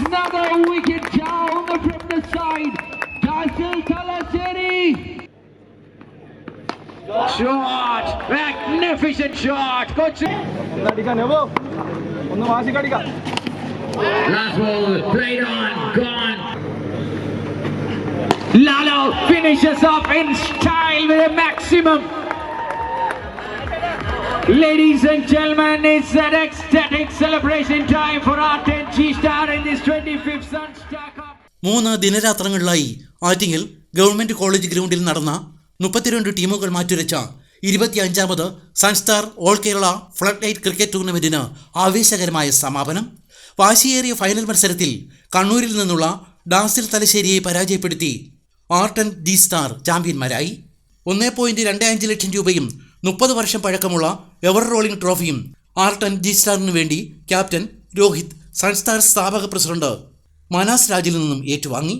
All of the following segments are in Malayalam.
Another wicket down from the side. Dasil Talaseri. Shot. Magnificent shot. Coach. Last ball played on, gone. Lalo finishes off in style with a maximum. Ladies and gentlemen, it's an ecstatic celebration time for our 10 G Star in this 25th Sun Star Cup. മൂന്ന് ദിനരാത്രങ്ങളിലായി ആറ്റിങ്ങൽ ഗവൺമെന്റ് കോളേജ് ഗ്രൗണ്ടിൽ നടന്ന മുപ്പത്തിരണ്ട് ടീമുകൾ മാറ്റുരച്ച ഇരുപത്തിയഞ്ചാമത് Sunstar all Kerala flood light cricket ടൂർണമെന്റിന് ആവേശകരമായ സമാപനം വാശിയേറിയ ഫൈനൽ മത്സരത്തിൽ കണ്ണൂരിൽ നിന്നുള്ള ഡാസിൽ തലശ്ശേരിയെ പരാജയപ്പെടുത്തി ആർട്ടൻ ഡി സ്റ്റാർ ചാമ്പ്യന്മാരായി ഒന്നേ പോയിന്റ് രണ്ട് അഞ്ച് ലക്ഷം രൂപയും മുപ്പത് വർഷം പഴക്കമുള്ള എവർ റോളിംഗ് ട്രോഫിയും ആർട്ടൻ ജി സ്റ്റാറിനു വേണ്ടി ക്യാപ്റ്റൻ രോഹിത് സൺസ്ഥാൻ സ്ഥാപക പ്രസിഡന്റ് മനാസ് രാജിൽ നിന്നും ഏറ്റുവാങ്ങി.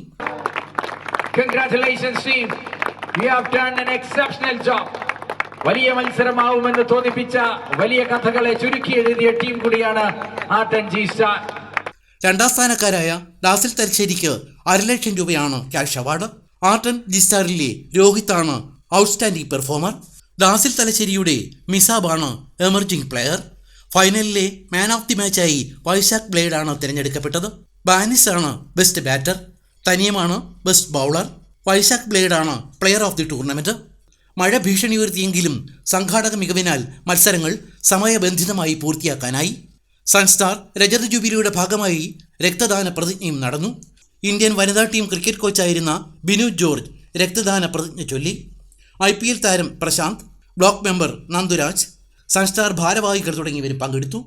വലിയ മത്സരമാവുമെന്ന് തോന്നിപ്പിച്ച വലിയ കഥകളെ ചുരുക്കി എഴുതിയ ടീം കൂടിയാണ് ആർട്ടൻ ജി സ്റ്റാർ. രണ്ടാം സ്ഥാനക്കാരായ ദാസിൽ തലശ്ശേരിക്ക് അരലക്ഷം രൂപയാണ് ക്യാഷ് അവാർഡ്. ആർട്ടൻ ജിസ്റ്റാറിലെ രോഹിത്താണ് ഔട്ട്സ്റ്റാൻഡിംഗ് പെർഫോമർ. ഡാസിൽ തലശ്ശേരിയുടെ മിസാബാണ് എമർജിംഗ് പ്ലെയർ. ഫൈനലിലെ മാൻ ഓഫ് ദി മാച്ചായി വൈശാഖ് ബ്ലേഡ് ആണ് തിരഞ്ഞെടുക്കപ്പെട്ടത്. ബാനിസ് ആണ് ബെസ്റ്റ് ബാറ്റർ തനിയമാണ് ബെസ്റ്റ് ബൗളർ വൈശാഖ് ബ്ലേഡ് ആണ് പ്ലെയർ ഓഫ് ദി ടൂർണമെന്റ് മഴ ഭീഷണി ഉയർത്തിയെങ്കിലും സംഘാടക മികവിനാൽ മത്സരങ്ങൾ സമയബന്ധിതമായി പൂർത്തിയാക്കാനായി. സൺസ്റ്റാർ രജത ജൂബിലിയുടെ ഭാഗമായി രക്തദാന പ്രതിജ്ഞയും നടന്നു. ഇന്ത്യൻ വനിതാ ടീം ക്രിക്കറ്റ് കോച്ചായിരുന്ന ബിനു ജോർജ് രക്തദാന പ്രതിജ്ഞ ചൊല്ലി. ഐ താരം Prashant block member Nanduraj Sunstar ഭാരവാഹികൾ തുടങ്ങിയവരും പങ്കെടുത്തു.